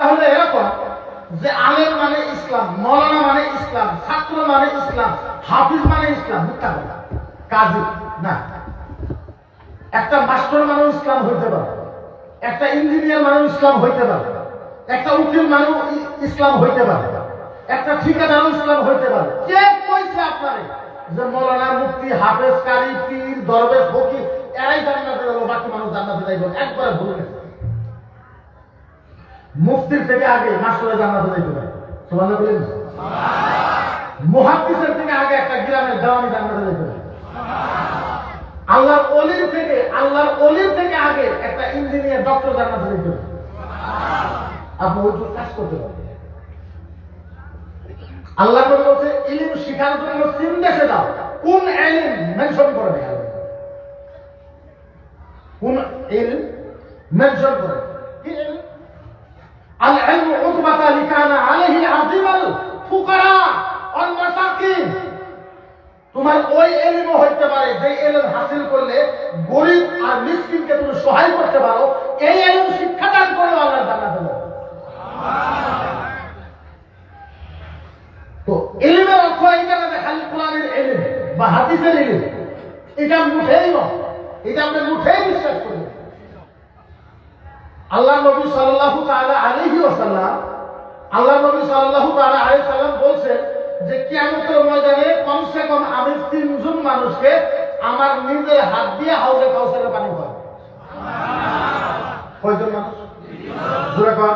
তাহলে এরকম যে আলেম মানে ইসলাম, মৌলানা মানে ইসলাম, ছাত্র মানে ইসলাম, হাফিজ মানে ইসলাম, মিথ্যা কথা। কাজী, না। একটা মাস্টার মানেও ইসলাম হইতে পারে, একটা ইঞ্জিনিয়ার মানেও ইসলাম হইতে পারে, একটা উকিল মানেও ইসলাম হইতে পারে, একটা ঠিকাদারও ইসলাম হইতে পারে। কে কইছে আপনারে যে মৌলানা মুফতি, হাফেজ কারি পীর, দরবেশ, ফকির, এরাই জান্নাতে যাব, বাকি মানুষ জান্নাতে যাইব একবারে ভুলে গেছে মুফতির থেকে আগে মাস্টারে জান্নাতে যাইতে পারে সুবহানাল্লাহ বলেন মুহাদ্দিসের থেকে আগে একটা গ্রামের দেওয়ানি জান্নাতে যাইতে পারে আল্লাহর অলির থেকে, আল্লাহর অলির থেকে আগে একটা ইঞ্জিনিয়ার, ডক্টর জান্নাতে যাইতে পারে আপনি ওই জন্য কাজ করতে পারবেন। আল্লাহ করে বলছে, ইলিম শিখার জন্য তিন দেশে দাও। কোন এলিম মেনশন করে নেই কোন ইলম মেনশন করে العلم عقبة لكان عليه عظيم الفقراء والمساكين তোমার ওই এলিম হইতে পারে যে এলিম হাসিল করলে গরিব আর মিসকিনকে তুমি সহায় করতে পারো এই এলিম শিক্ষাদান করে আল্লাহ জান্নাতে যাবে তো এলিমের অর্থ এটা না যে খালি কোরআনের এলিম বা হাদিসের এলিম এটা মুঠেই নয় এটা আপনি মুঠেই বিশ্বাস করি আল্লাহ নবী সাল্লাল্লাহু তাআলা আলাইহি ওয়াসাল্লাম আল্লাহ নবী সাল্লাল্লাহু তাআলা আলাইহি সাল্লাম বলছেন যে কিয়ামতের ময়দানে কমসে কম আমি তিনজন মানুষকে আমার নিজের হাত দিয়ে হাউজে কাউসারের পানি খাওয়াবো কয়জন মানুষ? জোরে কর।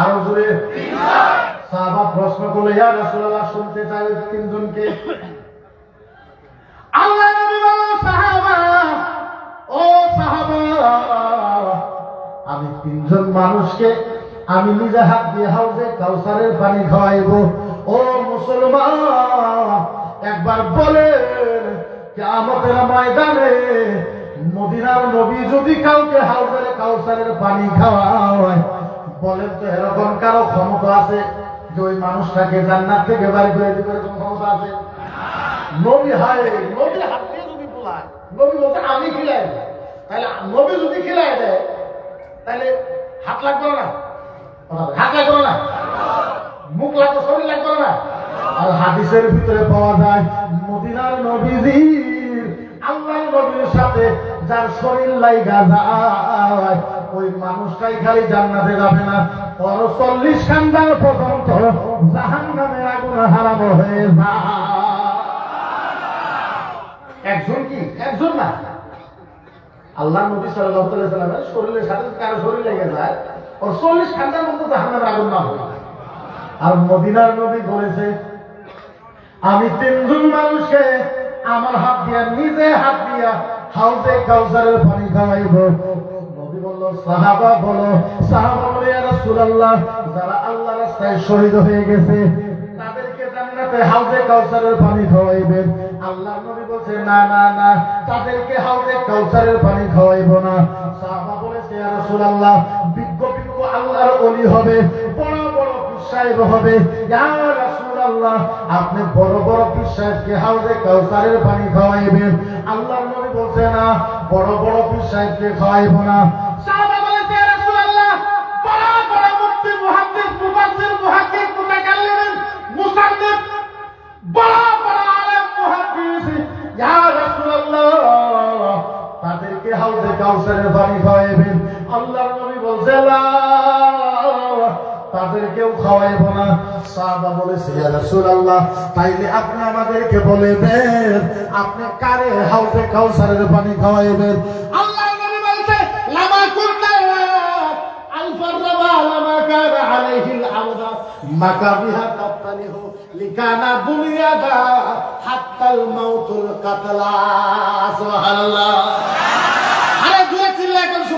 আরও জোরে। সাহাবা প্রশ্ন করল ইয়া রাসূলুল্লাহ শুনতে চাই তিনজনকে। আল্লাহ নবী বলল সাহাবা ও সাহাবা তিনজন মানুষকে আমি নিজে হাত দিয়ে হাউজে কাউসারের পানি খাওয়াইব। ও মুসলমান, একবার বলে আমাদের ময়দানে মদিনার নবী যদি কাউকে হাউজের কাউসারের পানি খাওয়ায়, বলেন তো এরকম কারও ক্ষমতা আছে যে ওই মানুষটাকে জান্নাত থেকে বাড়ি করে দিবে? এরকম ক্ষমতা আছে? নবী হায় নবী হাত দিয়ে যদি বলায়, নবী বলতে আমি খিলাই। তাহলে নবী যদি খিলাই দেয় তাহলে হাত লাগবে না? হাত লাগবে না? মুখ লাগবে শরীর লাগবে না? আর হাদিসের ভিতরে পাওয়া যায় মদিনার নবীজির আল্লাহর নবীর সাথে যার শরীর লাইগা যায় ওই মানুষটাই খালি জান্নাতে যাবে না। পর চল্লিশ খান্ডার পর্যন্ত জাহান নামে আগুন হারাম হয়ে যায়। একজন কি? একজন না? আল্লাহ নবী সাল্লামের শরীরের সাথে কারও শরীর লেগে যায়, ওর চল্লিশ ঘণ্টার মধ্যে জাহান্নামের আগুন না হয়। আর মদিনার নবী বলেছে, আমি তিনজন মানুষকে আমার হাত দিয়া, নিজে হাত দিয়া হাউজে কাউসারের পানি খাওয়াইব। নবী যারা শহীদ হয়ে গেছে, তাদেরকে জান্নাতে হাউজে কাউসারের পানি খাওয়াইবেন। আল্লাহ নবী বলছে, না না না, তাদেরকে হাউজে কাউসারের পানি খাওয়াইব না। সাহাবা বলেছে, ইয়া রাসূলুল্লাহ, বিজ্ঞ বিজ্ঞ আল্লাহর ওলি হবে, বড় বড় সাহেব হবে। ইয়া রাসূলুল্লাহ, আপনি বড় বড় পীর সাহেবকে হাউজে কাউসারের পানি খাওয়াইবেন। আল্লাহর নবী বলছে, না, বড় বড় পীর সাহেবকে খাওয়াইব না। সাহাবা কাউসারের পানি খাওয়াইবেন আল্লাহর নবী বলছে তাদেরকেও খাওয়াইব না। সাহাবা বলেছে, ইয়া রাসূলুল্লাহ, তাইলে আপনি আমাদেরকে বলেবেন, আপনি কারে হাউজে কাউসারের পানি খাওয়াইবেন? আল্লাহর নবী বলছে, লামা কুন্না আলফার রাবা লামা কানা আলাইহিল আমদা মাকা বিহা তাফতানিহু লিকানা বুনিয়াদা, হাত্তাল মাউতুল কাতলা। সুবহানাল্লাহ আরে দুয়ে চিল্লায় কোন সুবহানাল্লাহ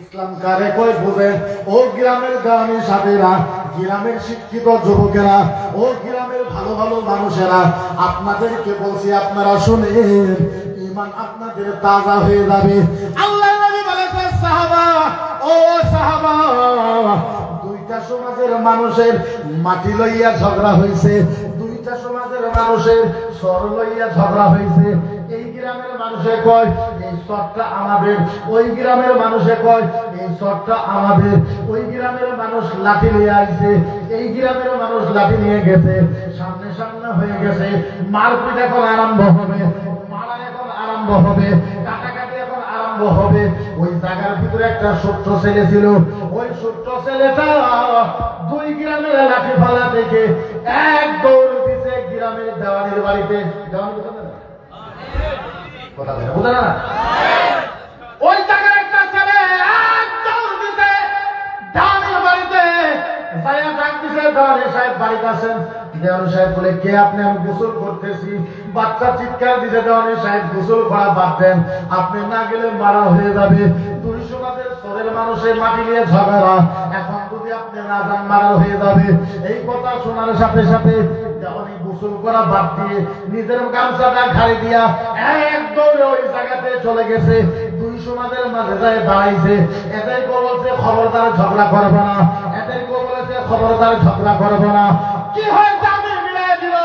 ইসলাম কারে কই বুঝেন ও গ্রামের সাথীরা গ্রামের শিক্ষিত যুবকেরা, ও গ্রামের ভালো ভালো মানুষেরা, আপনাদেরকে বলছি আপনারা ইমান আপনাদের তাজা হয়ে যাবে। আল্লাহ সাহাবা, ও সাহাবা, দুইটা সমাজের মানুষের মাটি লইয়া ঝগড়া হয়েছে দুইটা সমাজের মানুষের সর লইয়া ঝগড়া হয়েছে এই গ্রামের মানুষে কয় এই মারপিট এখন আরম্ভ হবে। ওই জায়গার ভিতরে একটা ছোট্ট ছেলে ছিল। ওই ছোট্ট ছেলেটা দুই গ্রামের লাঠি ফালা থেকে এক দৌড় দিছে গ্রামের দেওয়ানির বাড়িতে। দেওয়ানি কোথায়? না? বাচ্চা চিৎকার দিছে দেওয়ানি সাহেব, গোসল করা বাদ আপনি না গেলে মারা হয়ে যাবে। দুই সমাজের স্তরের মানুষের মাটি নিয়ে ঝগড়া। এখন যদি আপনি না যান, মারা হয়ে যাবে। এই কথা শোনার সাথে সাথে দেওয়ানি গোসল করা বাদ দিয়ে নিজের গামছাটা ঘাড়ি দিয়া এক দৌড়ে ওই জায়গাতে চলে গেছে। দুই সমাজের মাঝে যায় দাঁড়াইছে। ঝগড়া করব না। ঝগড়া করব না। কি মিলাই দিল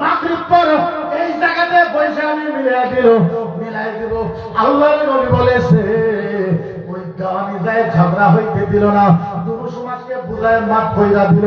মাতৃ পর এই জায়গাতে পয়সা আমি মিলাই দিল মিলাই দিল আল্লাহর নবী বলেছে, ওই গাওয়ানি যায় ঝগড়া হইতে দিল না। দুরু সমাজকে বুঝায় মাত কইরা দিল।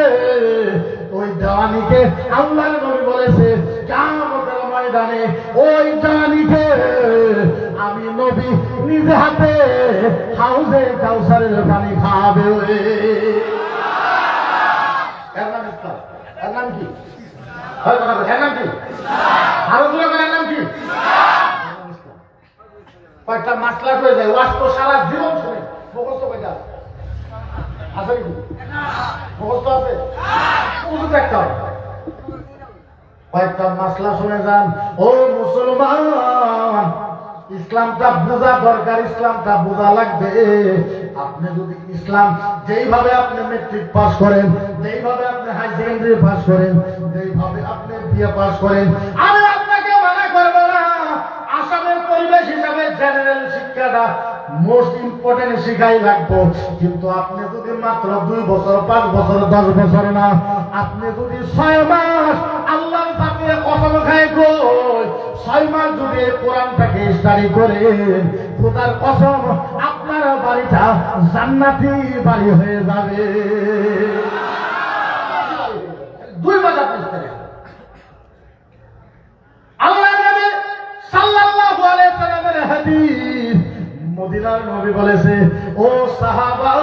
ওই দেওয়ানিকে আল্লাহর নবী বলেছে, কিয়ামতের ময়দানে ওই দেওয়ানিকে আমি নবী নিজ হাতে হাউজে কাউসারের পানি হয় কয়েকটা মাসলা করে যায় ওয়াজ তো সারা জীবন শুনে। মুখস্থ আছে? আছে? কি। কয়েকটা মাসলা শুনে যান। ও মুসলমান, ইসলামটা বোঝা দরকার, ইসলামটা বোঝা লাগবে। আপনি যদি ইসলাম যেইভাবে আপনি মেট্রিক পাস করেন, যেইভাবে আপনি হাই সেকেন্ডারি পাস করেন, যেইভাবে আপনি বিয়ে পাস করেন, আমি আপনাকে মানা করব না। আসামের পরিবেশ হিসাবে জেনারেল শিক্ষাটা মোস্ট ইম্পর্টেন্ট শিখাই রাখব কিন্তু আপনি যদি মাত্র দুই বছর, পাঁচ বছর, দশ বছর না, আপনি যদি ছয় মাস আল্লাহ খায় গো ছয় মাস এই কোরআনটাকে স্টাডি করেন খোদার কসম, আপনার বাড়িটা জান্নাতি বাড়ি হয়ে যাবে। দুই মাস আপনি সাল্লাল্লাহু আলাইহি সাল্লামের হাদিস মদিনার নবী বলেছে, ও সাহাবা,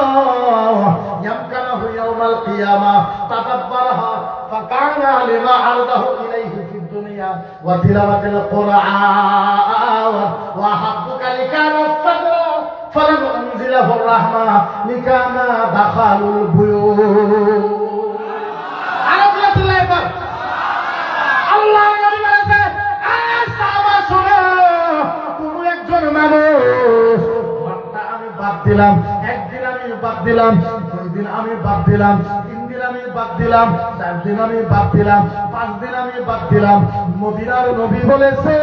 ইয়ামকানাহু ইয়াউমাল কিয়ামা, তাদাব্বারহা ফাকানা লিমা আরদাহু আল্লাহ নবী বলেছে এই সাহাবা, শুনো, কোন একজন মানুষ আমি বাদ দিলাম, একদিন আমি বাদ দিলাম, দুই দিন আমি বাদ দিলাম বাদ দিলাম, চার দিন আমি বাদ দিলাম, পাঁচ দিন আমি বাদ দিলাম। মদিনার নবী বলেছে,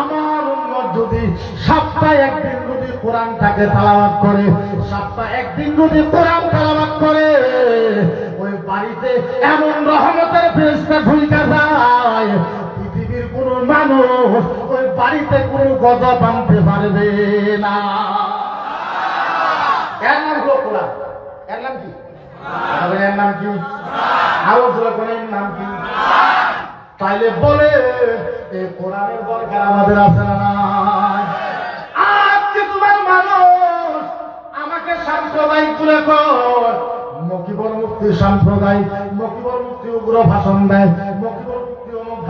আমার উম্মত যদি সপ্তাহে একদিন যদি কোরআনটাকে তালাবাত করে, সপ্তাহে একদিন যদি কোরআন তালাবাত করে, ওই বাড়িতে এমন রহমতের ফেরেশতা ঢুইকা যায়, পৃথিবীর কোন মানুষ ওই বাড়িতে কোন গজব আনতে পারবে না। এর নাম কোরআন এর নাম কি? নাম কি? নাম কি? তাইলে বলে এই কোরআনের দরকার আমাদের আছে না মানুষ আমাকে সাম্প্রদায়িক তুলে কর মকিবর মুক্তি সাম্প্রদায়িক, মকিবর মুক্তি উগ্র ভাষণ দেয়।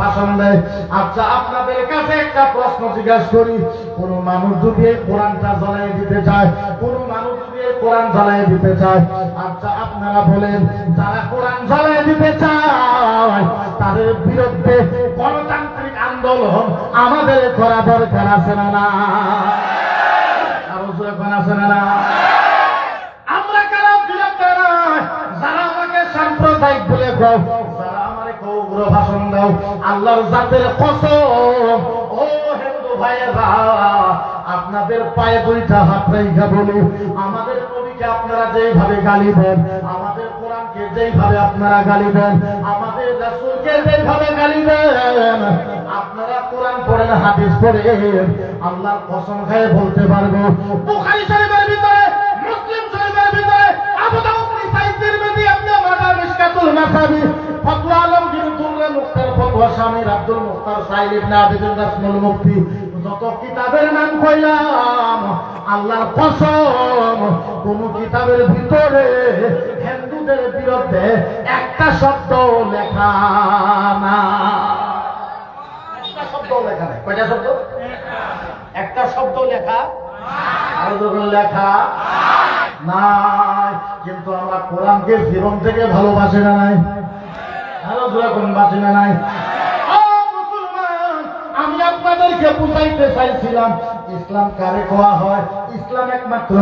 ভাষণ দেয় আচ্ছা আপনাদের কাছে একটা প্রশ্ন জিজ্ঞাসা করি। কোন মানুষ যদি কোরআনটা জ্বালাই দিতে চায়, কোন মানুষ যদি কোরআন জ্বালাই দিতে চায় আচ্ছা আপনারা বলেন, যারা কোরআন জ্বালাই দিতে চায়, তাদের বিরুদ্ধে গণতান্ত্রিক আন্দোলন আমাদের করা দরকার আছে না না? আমরা কারা বিরক্ত নয়, যারা আমাকে সাম্প্রদায়িক বলে উগ্র ভাষণ দাও। আল্লাহর জাতের কসম। ও হিন্দু ভাইয়েরা, আপনাদের পায়ে দুইটা হাত রেখা বলি। আমাদের নবীকে আপনারা যেইভাবে গালি দেন, আমাদের কোরআনকে যেইভাবে আপনারা গালি দেন, আমাদের রাসূলকে যেইভাবে গালি দেন, আপনারা কোরআন পড়েন, হাদিস পড়েন, আল্লাহর কসম খায় বলতে পারব। বুখারী শরীফের ভিতরে, মুসলিম শরীফের ভিতরে, আবু দাউদ নিসাই তিরমিজি ইবনে মাজাহ মিশকাতুল মাসাবি মুখতার আব্দুল মুখতার সাইল ইবনে আবিদুল মুফতি। যত কিতাবের নাম কইলাম, আল্লাহর কসম, কোন কিতাবের ভিতরে হিন্দুদের বিরুদ্ধে একটা শব্দ লেখা না একটা শব্দ লেখা নাই। কয়টা শব্দ? একটা শব্দ লেখা আরও যখন লেখা নাই। কিন্তু আমরা কোরআনকে জীবন থেকে ভালোবাসি না নাই? আরও যখন বাসি না নাই? বুঝাইতে চাইছিলাম ইসলাম কারে কোয়া হয়? ইসলাম একমাত্র